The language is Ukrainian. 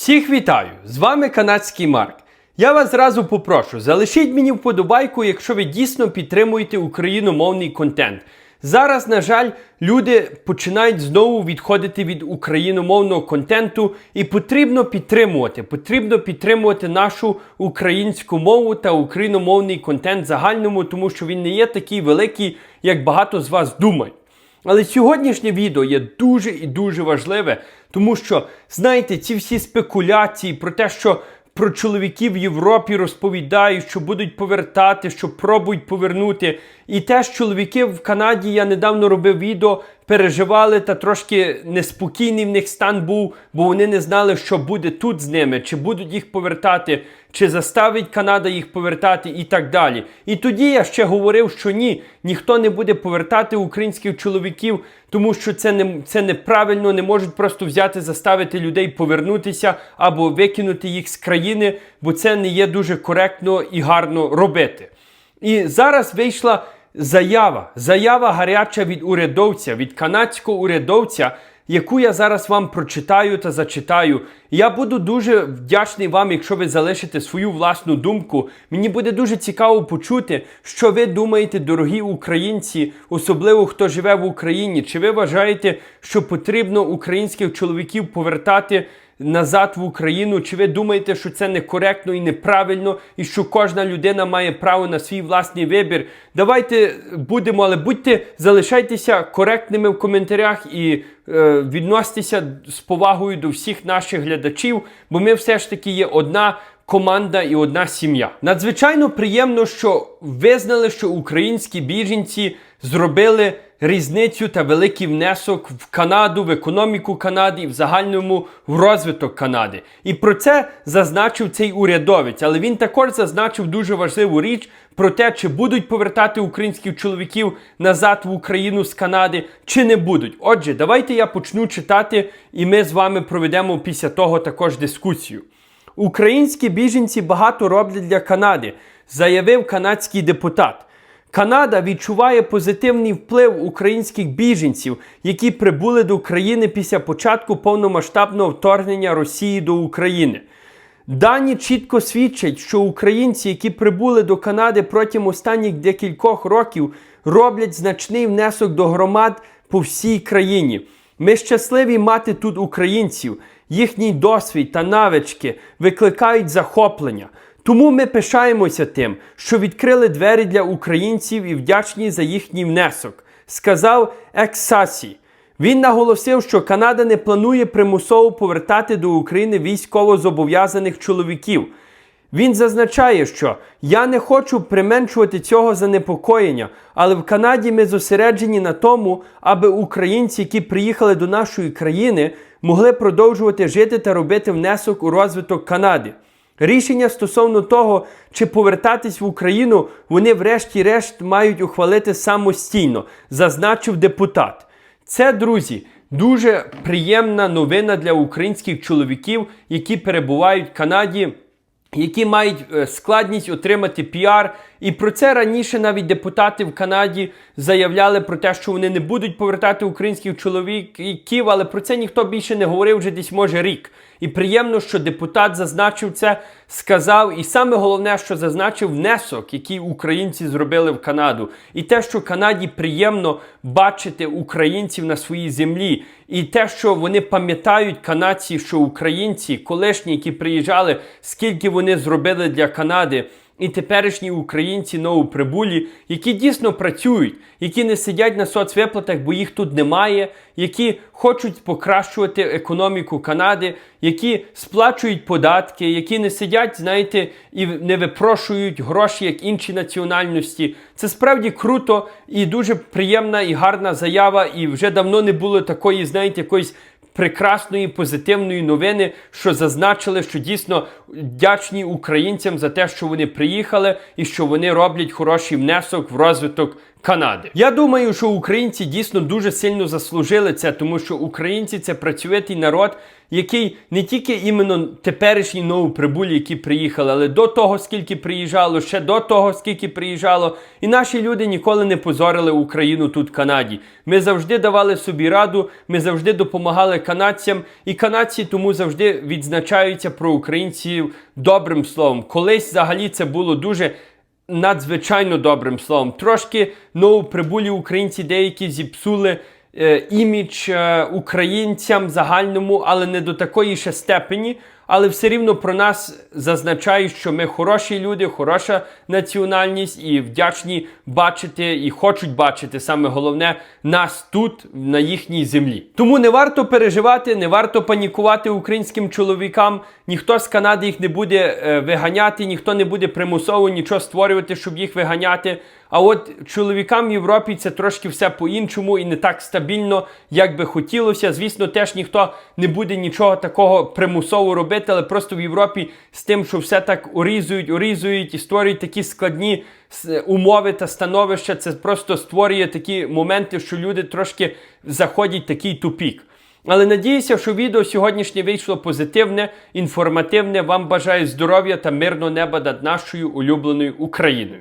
Всіх вітаю! З вами канадський Марк. Я вас зразу попрошу, залишіть мені вподобайку, якщо ви дійсно підтримуєте україномовний контент. Зараз, на жаль, люди починають знову відходити від україномовного контенту, і потрібно підтримувати. Потрібно підтримувати нашу українську мову та україномовний контент загальному, тому що він не є такий великий, як багато з вас думають. Але сьогоднішнє відео є дуже і дуже важливе, тому що, знаєте, ці всі спекуляції про те, що про чоловіків в Європі розповідають, що будуть повертати, що пробують повернути. І теж чоловіки в Канаді, я недавно робив відео, переживали та трошки неспокійний в них стан був, бо вони не знали, що буде тут з ними, чи будуть їх повертати, чи заставить Канада їх повертати і так далі. І тоді я ще говорив, що ні, ніхто не буде повертати українських чоловіків, тому що це не це неправильно, не можуть просто взяти, заставити людей повернутися або викинути їх з країни, бо це не є дуже коректно і гарно робити. І зараз вийшла заява, заява гаряча від урядовця, від канадського урядовця, яку я зараз вам прочитаю та зачитаю. Я буду дуже вдячний вам, якщо ви залишите свою власну думку. Мені буде дуже цікаво почути, що ви думаєте, дорогі українці, особливо хто живе в Україні. Чи ви вважаєте, що потрібно українських чоловіків повертати? Назад в Україну, чи ви думаєте, що це некоректно і неправильно, і що кожна людина має право на свій власний вибір? Давайте будемо, але будьте, залишайтеся коректними в коментарях і е, відноситеся з повагою до всіх наших глядачів, бо ми все ж таки є одна. Команда і одна сім'я. Надзвичайно приємно, що визнали, що українські біженці зробили різницю та великий внесок в Канаду, в економіку Канади і в загальному в розвиток Канади. І про це зазначив цей урядовець. Але він також зазначив дуже важливу річ про те, чи будуть повертати українських чоловіків назад в Україну з Канади, чи не будуть. Отже, давайте я почну читати, і ми з вами проведемо після того також дискусію. Українські біженці багато роблять для Канади, заявив канадський депутат. Канада відчуває позитивний вплив українських біженців, які прибули до України після початку повномасштабного вторгнення Росії до України. Дані чітко свідчать, що українці, які прибули до Канади протягом останніх декількох років, роблять значний внесок до громад по всій країні. Ми щасливі мати тут українців, їхній досвід та навички викликають захоплення. Тому ми пишаємося тим, що відкрили двері для українців і вдячні за їхній внесок, сказав Ексасі. Він наголосив, що Канада не планує примусово повертати до України військово-зобов'язаних чоловіків. Він зазначає, що я не хочу применшувати цього занепокоєння, але в Канаді ми зосереджені на тому, аби українці, які приїхали до нашої країни, могли продовжувати жити та робити внесок у розвиток Канади. Рішення стосовно того, чи повертатись в Україну, вони врешті-решт мають ухвалити самостійно, зазначив депутат. Це, друзі, дуже приємна новина для українських чоловіків, які перебувають в Канаді. Які мають е, складність отримати піар, і про це раніше навіть депутати в Канаді заявляли про те, що вони не будуть повертати українських чоловіків, але про це ніхто більше не говорив вже десь може рік. І приємно, що депутат зазначив це, сказав, і саме головне, що зазначив внесок, який українці зробили в Канаду, і те, що Канаді приємно бачити українців на своїй землі, і те, що вони пам'ятають канадці, що українці, колишні, які приїжджали, скільки вони зробили для Канади і теперішні українці новоприбулі, які дійсно працюють, які не сидять на соцвиплатах, бо їх тут немає, які хочуть покращувати економіку Канади, які сплачують податки, які не сидять, знаєте, і не випрошують гроші, як інші національності. Це справді круто і дуже приємна і гарна заява. І вже давно не було такої, знаєте, якоїсь прекрасної позитивної новини, що зазначили, що дійсно вдячні українцям за те, що вони приїхали і що вони роблять хороший внесок в розвиток Канади. Я думаю, що українці дійсно дуже сильно заслужили це, тому що українці це працьовитий народ, який не тільки іменно теперішні новоприбулі, які приїхали, але до того, скільки приїжджало, ще до того, скільки приїжджало. І наші люди ніколи не позорили Україну тут в Канаді. Ми завжди давали собі раду, ми завжди допомагали канадцям, і канадці тому завжди відзначаються про українців добрим словом. Колись взагалі це було дуже надзвичайно добрим словом. Трошки новоприбулі українці деякі зіпсули е, імідж е, українцям загальному, але не до такої ще степені. Але все рівно про нас зазначають, що ми хороші люди, хороша національність і вдячні бачити і хочуть бачити саме головне нас тут, на їхній землі. Тому не варто переживати, не варто панікувати українським чоловікам. Ніхто з Канади їх не буде е, виганяти, ніхто не буде примусово нічого створювати, щоб їх виганяти. А от чоловікам в Європі це трошки все по-іншому і не так стабільно, як би хотілося. Звісно, теж ніхто не буде нічого такого примусово робити, але просто в Європі з тим, що все так урізують, урізують і створюють такі складні умови та становища, це просто створює такі моменти, що люди трошки заходять в такий тупік. Але надіюся, що відео сьогоднішнє вийшло позитивне, інформативне. Вам бажаю здоров'я та мирного неба над нашою улюбленою Україною.